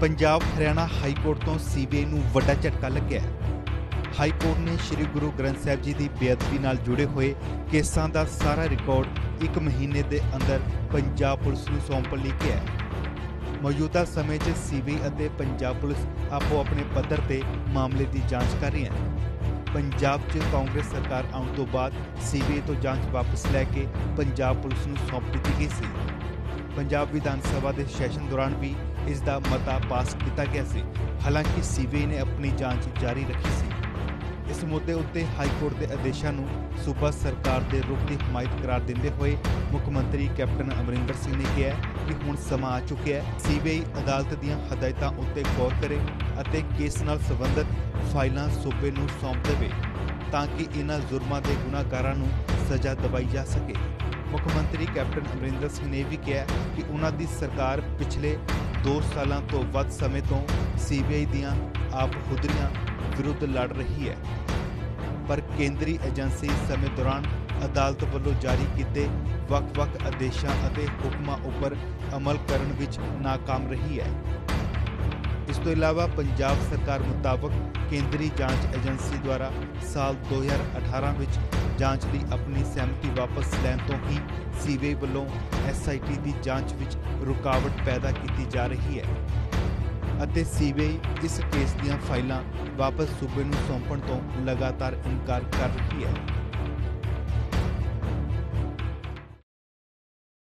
Punjab Haryana high court ਤੋਂ CBI ਨੂੰ ਵੱਡਾ ਝਟਕਾ ਲੱਗਿਆ ਹਾਈ ਕੋਰਟ ਨੇ ਸ੍ਰੀ ਗੁਰੂ ਗ੍ਰੰਥ ਸਾਹਿਬ ਜੀ ਦੀ ਬੇਅਦਬੀ ਨਾਲ ਜੁੜੇ ਹੋਏ ਕੇਸਾਂ ਦਾ ਸਾਰਾ ਰਿਕਾਰਡ ਇੱਕ ਮਹੀਨੇ ਦੇ ਅੰਦਰ ਪੰਜਾਬ ਪੁਲਿਸ ਨੂੰ ਸੌਂਪਣ ਲਈ ਕਿਹਾ ਮੌਜੂਦਾ ਸਮੇਂ 'ਚ ਸੀਬੀਆਈ ਅਤੇ ਪੰਜਾਬ ਪੁਲਿਸ ਆਪੋ ਆਪਣੇ ਪੱਧਰ ਤੇ ਮਾਮਲੇ ਦੀ ਜਾਂਚ ਕਰ ਰਹੀਆਂ ਹਨ ਪੰਜਾਬ 'ਚ ਕਾਂਗਰਸ ਸਰਕਾਰ ਆਉਣ ਤੋਂ ਬਾਅਦ ਸੀਬੀਆਈ ਤੋਂ ਜਾਂਚ ਵਾਪਸ ਲੈ ਕੇ ਪੰਜਾਬ ਪੁਲਿਸ ਨੂੰ ਸੌਂਪ ਦਿੱਤੀ ਗਈ ਸੀ। ਪੰਜਾਬ ਵਿਧਾਨ ਸਭਾ ਦੇ ਸੈਸ਼ਨ ਦੌਰਾਨ ਵੀ ਇਸ ਦਾ ਮਤਾ ਪਾਸ ਕੀਤਾ ਗਿਆ ਸੀ। ਹਾਲਾਂਕਿ ਸੀਬੀਆਈ ਨੇ ਆਪਣੀ ਜਾਂਚ ਜਾਰੀ ਰੱਖੀ ਸੀ। ਇਸ ਮੁੱਦੇ ਉੱਤੇ ਹਾਈ ਕੋਰਟ ਦੇ ਆਦੇਸ਼ਾਂ ਨੂੰ ਸੂਬਾ ਸਰਕਾਰ ਦੇ ਰੁਖ ਦੀ ਹਮਾਇਤ ਕਰਾਰ ਦਿੰਦੇ ਹੋਏ ਮੁੱਖ ਮੰਤਰੀ ਕੈਪਟਨ ਅਮਰਿੰਦਰ ਸਿੰਘ ਨੇ ਕਿਹਾ ਕਿ ਹੁਣ ਸਮਾਂ ਆ ਚੁੱਕਿਆ ਹੈ। ਸੀਬੀਆਈ ਅਦਾਲਤ ਦੀਆਂ ਹਦਾਇਤਾਂ ਉੱਤੇ ਗੌਰ ਕਰੇ ਅਤੇ ਕੇਸ ਨਾਲ ਸੰਬੰਧਿਤ ਫਾਈਲਾਂ ਸੂਬੇ ਨੂੰ ਸੌਂਪ ਦੇਵੇ ਤਾਂ ਕਿ ਇਹਨਾਂ ਜ਼ੁਰਮਾਂ ਦੇ ਗੁਨਾਹਗਾਰਾਂ ਨੂੰ ਸਜ਼ਾ ਦਿਵਾਈ ਜਾ ਸਕੇ। ਮੁੱਖ ਮੰਤਰੀ ਕੈਪਟਨ ਅਮਰਿੰਦਰ ਸਿੰਘ ਨੇ ਵੀ ਕਿਹਾ ਕਿ ਉਹਨਾਂ ਦੀ ਸਰਕਾਰ ਪਿਛਲੇ 2 ਸਾਲਾਂ ਤੋਂ ਵੱਧ ਸਮੇਂ ਤੋਂ ਸੀਬੀਆਈ ਦੀਆਂ ਆਪ ਆਪਹੁਦਰੀਆਂ ਵਿਰੁੱਧ ਲੜ ਰਹੀ ਹੈ। ਪਰ ਕੇਂਦਰੀ ਏਜੰਸੀ ਸਮੇਂ ਦੌਰਾਨ ਅਦਾਲਤ ਵੱਲੋਂ ਜਾਰੀ ਕੀਤੇ ਵੱਖ-ਵੱਖ ਆਦੇਸ਼ਾਂ ਅਤੇ ਹੁਕਮਾਂ ਉੱਪਰ ਅਮਲ ਕਰਨ ਵਿੱਚ ਨਾਕਾਮ ਰਹੀ ਹੈ। ਇਸ ਤੋਂ ਇਲਾਵਾ ਪੰਜਾਬ ਸਰਕਾਰ ਮੁਤਾਬਕ ਕੇਂਦਰੀ ਜਾਂਚ ਏਜੰਸੀ ਦੁਆਰਾ ਸਾਲ 2018 ਵਿੱਚ ਜਾਂਚ ਦੀ ਆਪਣੀ ਸਹਿਮਤੀ ਵਾਪਸ ਲੈਣ ਤੋਂ ਹੀ ਸੀਬੀਆਈ ਵੱਲੋਂ ਐਸਆਈਟੀ ਦੀ ਜਾਂਚ ਵਿੱਚ ਰੁਕਾਵਟ ਪੈਦਾ ਕੀਤੀ ਜਾ ਰਹੀ ਹੈ ਅਤੇ ਸੀਬੀਆਈ ਇਸ ਕੇਸ ਦੀਆਂ ਫਾਈਲਾਂ ਵਾਪਸ ਸੂਬੇ ਨੂੰ ਸੌਂਪਣ ਤੋਂ ਲਗਾਤਾਰ ਇਨਕਾਰ ਕਰ ਰਹੀ ਹੈ।